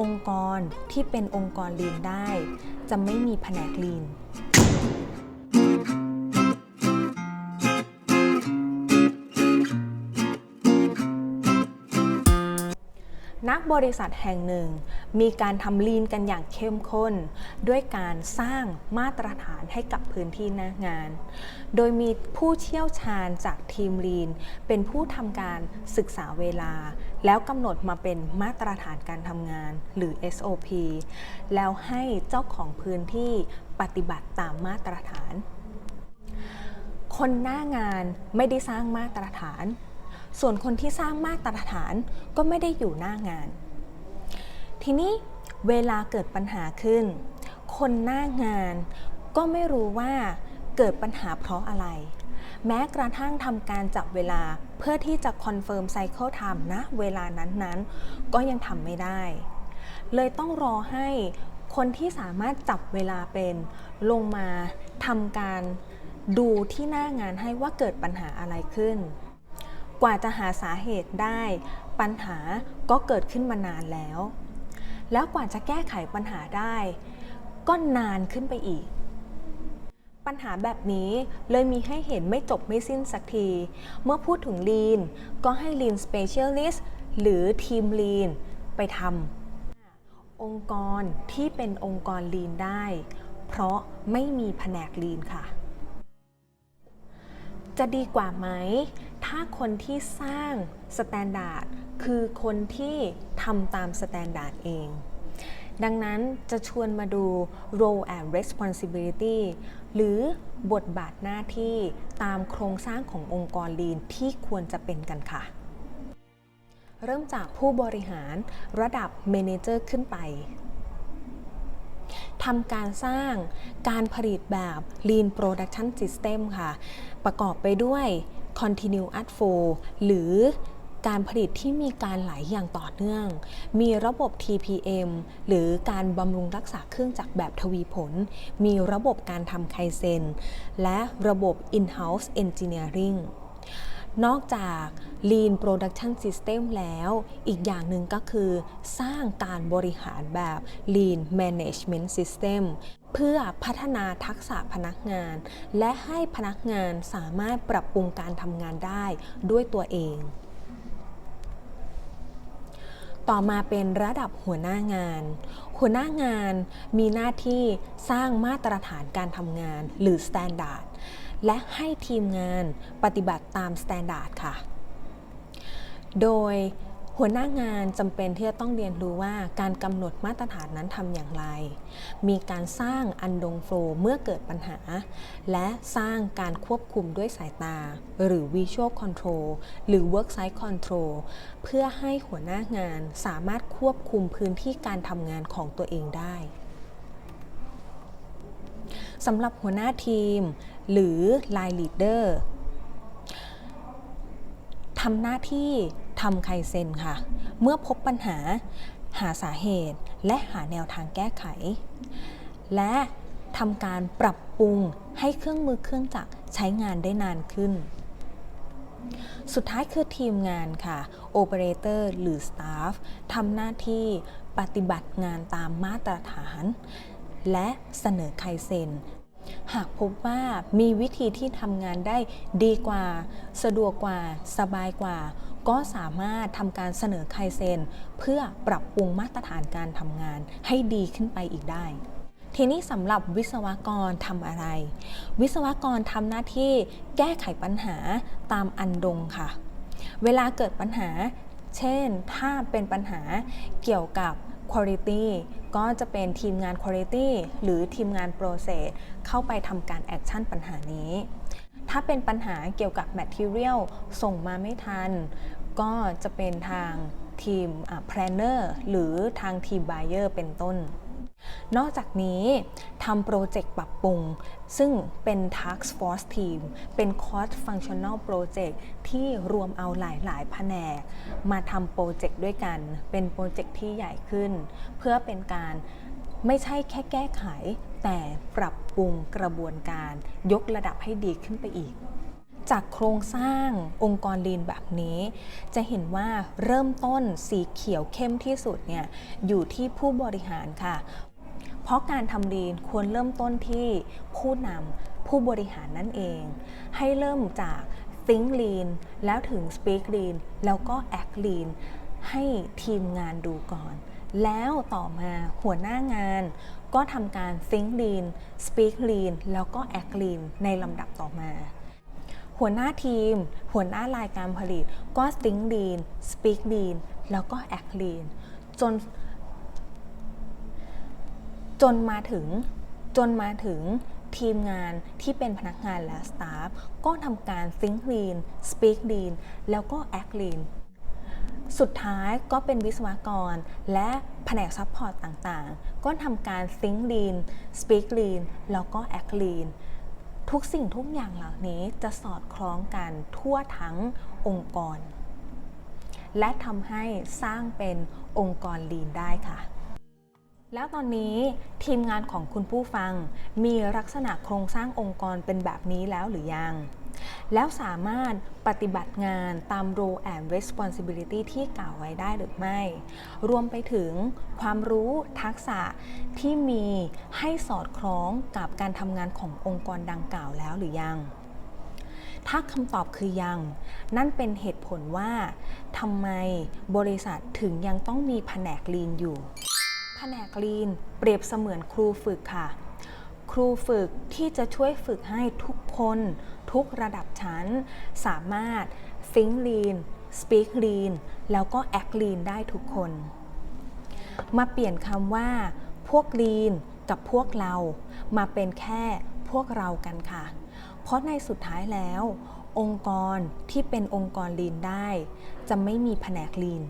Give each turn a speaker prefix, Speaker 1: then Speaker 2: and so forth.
Speaker 1: องค์กรที่เป็นองค์กรลีนได้ จะไม่มีแผนกลีน นักบริษัทแห่งหนึ่ง มีการทำลีนกันอย่างเข้มข้น ด้วยการสร้างมาตรฐานให้กับพื้นที่หน้างาน โดยมีผู้เชี่ยวชาญจากทีมลีน เป็นผู้ทำการศึกษาเวลา แล้วกำหนดมาเป็นมาตรฐานการทำงาน หรือ SOP แล้วให้เจ้าของพื้นที่ปฏิบัติตามมาตรฐาน คนหน้างานไม่ได้สร้างมาตรฐาน ส่วนคนที่สร้างมาตรฐานก็ไม่ได้อยู่หน้างาน ทีนี้เวลาเกิดปัญหาขึ้น คนหน้างานก็ไม่รู้ว่าเกิดปัญหาเพราะอะไร แม้กระทั่งทำการจับเวลาเพื่อที่จะคอนเฟิร์มไซเคิลไทม์นะเวลานั้นๆ ก็ยังทำไม่ได้ เลยต้องรอให้คนที่สามารถจับเวลาเป็นลงมาทำการดูที่หน้างานให้ว่าเกิดปัญหาอะไรขึ้น กว่าจะหาสาเหตุได้ ปัญหาก็เกิดขึ้นมานานแล้ว แล้วกว่าจะแก้ไขปัญหาได้ ก็นานขึ้นไปอีก ปัญหาแบบนี้เลยมีให้เห็นไม่จบไม่สิ้นสักที เมื่อพูดถึง Lean ก็ให้ Lean Specialist หรือทีม Lean ไปทำองค์กรที่เป็นองค์กร Lean ได้ เพราะไม่มีแผนก Lean ค่ะ จะดีกว่าไหม ถ้าคนที่สร้างสแตนดาร์ดคือคนที่ทำตามสแตนดาร์ดเอง ดังนั้นจะชวนมาดู role and responsibility หรือบทบาทหน้าที่ตามโครงสร้างขององค์กร Lean ที่ควรจะเป็นกันค่ะ เริ่มจากผู้บริหารระดับเมเนเจอร์ขึ้นไปทำการสร้างการผลิตแบบ Lean Production System ค่ะ ประกอบไปด้วย Continuous Flow หรือการผลิตที่มีการไหลอย่างต่อเนื่อง มีระบบ TPM หรือการบำรุงรักษาเครื่องจักรแบบทวีผล มีระบบการทำไคเซน และระบบ In-house Engineering นอกจาก Lean Production System แล้ว อีกอย่างหนึ่งก็คือ สร้างการบริหารแบบ Lean Management System เพื่อพัฒนาทักษะพนักงาน และให้พนักงานสามารถปรับปรุงการทำงานได้ด้วยตัวเอง ต่อมาเป็นระดับหัวหน้างาน หัวหน้างานมีหน้าที่สร้างมาตรฐานการทำงาน หรือ Standard และให้ทีมงานปฏิบัติตาม Standard ค่ะ โดย หัวหน้างานจำเป็นที่จะต้องเรียนรู้ว่าการกำหนดมาตรฐานนั้นทำอย่างไร มีการสร้างอันดงโฟลเมื่อเกิดปัญหา และสร้างการควบคุมด้วยสายตา หรือ Visual Control หรือ Worksite Control เพื่อให้หัวหน้างานสามารถควบคุมพื้นที่การทำงานของตัวเองได้สำหรับหัวหน้าทีม หรือ Line Leader ทำหน้าที่ ทำไคเซนค่ะ เมื่อพบปัญหาหาสาเหตุและหาแนวทางแก้ไข และทำการปรับปรุงให้เครื่องมือเครื่องจักรใช้งานได้นานขึ้น สุดท้ายคือทีมงานค่ะโอเปอเรเตอร์หรือ Staff ทำหน้าที่ปฏิบัติงานตามมาตรฐาน และเสนอไคเซนหากพบว่ามีวิธีที่ทำงานได้ดีกว่า สะดวกกว่า สบายกว่า ก็สามารถทำการเสนอไคเซนเพื่อปรับปรุงมาตรฐานการทำงานให้ดีขึ้นไปอีกได้ทีนี้สำหรับวิศวกรทำอะไร วิศวกรทำหน้าที่แก้ไขปัญหาตามอันดงค่ะ เวลาเกิดปัญหา เช่น ถ้าเป็นปัญหาเกี่ยวกับ Quality ก็จะเป็นทีมงาน Quality หรือทีมงาน Process เข้าไปทำการแอคชั่นปัญหานี้ ถ้าเป็นปัญหาเกี่ยวกับ Material ส่งมาไม่ทัน ก็จะเป็นทางทีม Planner หรือทางทีม Buyer เป็นต้น นอกจากนี้ทำโปรเจกต์ปรับปรุง ซึ่งเป็น Task Force Team เป็น Cross Functional Project ที่รวมเอาหลาย ๆ แผนก มาทำโปรเจกต์ด้วยกัน เป็นโปรเจกต์ที่ใหญ่ขึ้น เพื่อเป็นการไม่ใช่แค่แก้ไข แต่ปรับปรุงกระบวนการยกระดับให้ดีขึ้นไปอีก จากโครงสร้างองค์กรลีนแบบนี้ จะเห็นว่าเริ่มต้นสีเขียวเข้มที่สุดเนี่ยอยู่ที่ผู้บริหารค่ะ เพราะการทำลีนควรเริ่มต้นที่ผู้นำผู้บริหารนั่นเอง ให้เริ่มจาก think lean แล้วถึง speak lean แล้วก็ act lean ให้ทีมงานดูก่อน แล้วต่อมาหัวหน้างานก็ทำการ think lean speak lean แล้วก็ act lean ในลำดับต่อมา หัวหน้าทีม หัวหน้ารายการผลิต ก็ think lean speak lean แล้วก็ act lean จน จนมาถึง จนมาถึงทีมงานที่เป็นพนักงานและสตาฟก็ทำการ think lean speak lean แล้วก็ act lean สุดท้ายก็เป็นวิศวกรและแผนกซัพพอร์ตต่างๆ ก็ทำการ think lean speak lean แล้วก็ act lean ทุกสิ่งทุกอย่างเหล่านี้จะสอดคล้องกันทั่วทั้งองค์กร และทำให้สร้างเป็นองค์กรลีนได้ค่ะ แล้วตอนนี้ทีมงานของคุณผู้ฟังมีลักษณะโครงสร้างองค์กรเป็นแบบนี้แล้วหรือยัง แล้วสามารถปฏิบัติงานตาม role and responsibility ที่กล่าวไว้ได้หรือไม่ รวมไปถึงความรู้ทักษะที่มีให้สอดคล้องกับการทำงานขององค์กรดังกล่าวแล้วหรือยัง ถ้าคำตอบคือยัง นั่นเป็นเหตุผลว่าทำไมบริษัทถึงยังต้องมีแผนกลีนอยู่ แผนกลีนเปรียบเสมือนครูฝึกค่ะ รูฝึกที่จะช่วยฝึกให้ทุกคน ทุกระดับชั้น สามารถ think lean speak lean แล้วก็ act lean ได้ทุกคน มาเปลี่ยนคำว่า พวก lean กับพวกเรามาเป็นแค่พวกเรากันค่ะ เพราะในสุดท้ายแล้ว องค์กรที่เป็นองค์กร lean ได้ จะไม่มีแผนก lean